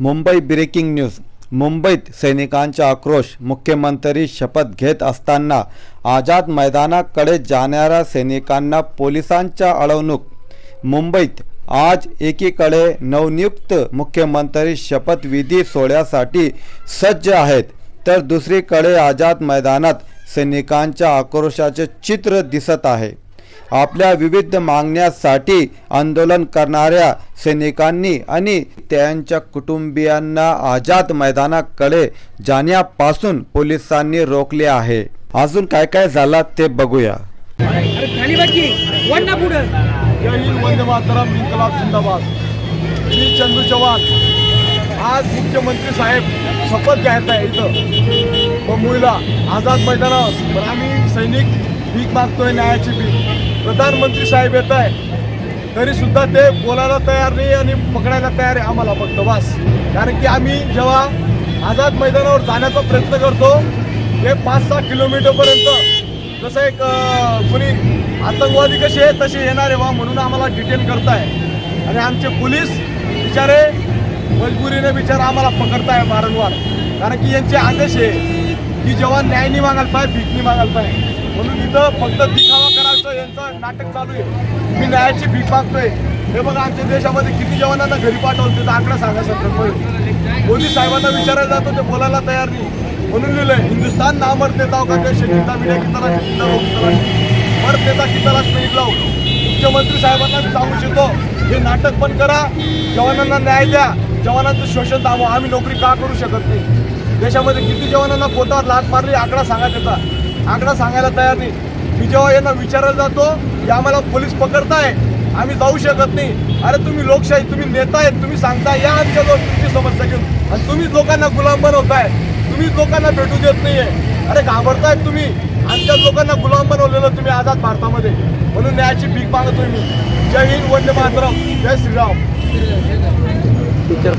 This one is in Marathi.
Mumbai breaking news. मुंबईत सैनिकांचा आक्रोश. मुख्यमंत्री शपथ घेत असताना आझाद मैदानाकडे जाणाऱ्या सैनिकांना पोलिसांच्या अडवणूक. मुंबईत आज एकीकडे नवनियुक्त मुख्यमंत्री शपथविधी सोहळ्यासाठी सज्ज आहेत तर दुसरीकडे आझाद मैदानात सैनिकांच्या आक्रोशाचे चित्र दिसत आहे. आपल्या विविध मागण्यासाठी आंदोलन करणाऱ्या सैनिकांनी आणि त्यांच्या कुटुंबियांना आझाद मैदानाकडे जाण्यापासून पोलिसांनी रोखले आहे. अजून काय काय झालं ते बघूया. अरे खाली बाकी वन ना पुढं. जय हिंद वंदे मातरम इन्कलाब जिंदाबाद. मी चंदू चव्हाण आज मुख्यमंत्री साहेब शपथ घ्यायचा आहे इथं. मुंबईला आझाद मैदानावर पण आम्ही सैनिक भीक मागतोय न्यायाची भीक. प्रधानमंत्री साहेब येत आहे तरीसुद्धा ते बोलायला तयार नाही आणि पकडायला तयार आहे आम्हाला फक्त बस. कारण की आम्ही जेव्हा आझाद मैदानावर जाण्याचा प्रयत्न करतो ते पाच सहा किलोमीटरपर्यंत जसं एक कुणी कोणी आतंकवादी कसे आहे तसे येणारे वा म्हणून आम्हाला डिटेन करताय. आणि आमचे पोलीस बिचारे मजबुरीने बिचारा आम्हाला पकडताय वारंवार. कारण की यांचे आदेश आहे की जेव्हा न्याय नाही मागायला पाहिजे भीक नाही मागायला पाहिजे. म्हणून इथं फक्त दिखावा करायचं नाटक चालू आहे. मी न्यायाची भीक मागतोय. हे बघा आमच्या देशामध्ये किती जवानांना घरी पाठवलं त्याचा आकडा सांगा सरकार मोदी साहेबांना विचारायला जातो ते बोलायला तयार नाही. म्हणून लिहिलंय हिंदुस्तान ना मरते ताव का देश जिंदा मीडिया की तलाश जिंदा मर नेता की लावू. मुख्यमंत्री साहेबांना मी सांगू शकतो हे नाटक पण करा जवानांना न्याय द्या. जवानांचं शोषण थांबवा. आम्ही नोकरी का करू शकत नाही? देशामध्ये किती जवानांना पोटावर लाट मारली आकडा सांगा त्याचा. आकडा सांगायला तयार नाही. मी जेव्हा यांना विचारायला जातो की आम्हाला पोलीस पकडताय आम्ही जाऊ शकत नाही. अरे तुम्ही लोकशाही तुम्ही नेता आहेत तुम्ही सांगताय या आमच्याजवळ तुमची समस्या घेऊन. आणि तुम्हीच लोकांना गुलाम बनवताय तुम्हीच लोकांना भेटू देत नाहीये. अरे घाबरतायत तुम्ही आमच्या लोकांना गुलाम बनवलेलं तुम्ही आझाद भारतामध्ये. म्हणून न्यायाची भीक मागतोय मी. जय हिंद वंदे मातरम जय श्रीराम. टीचर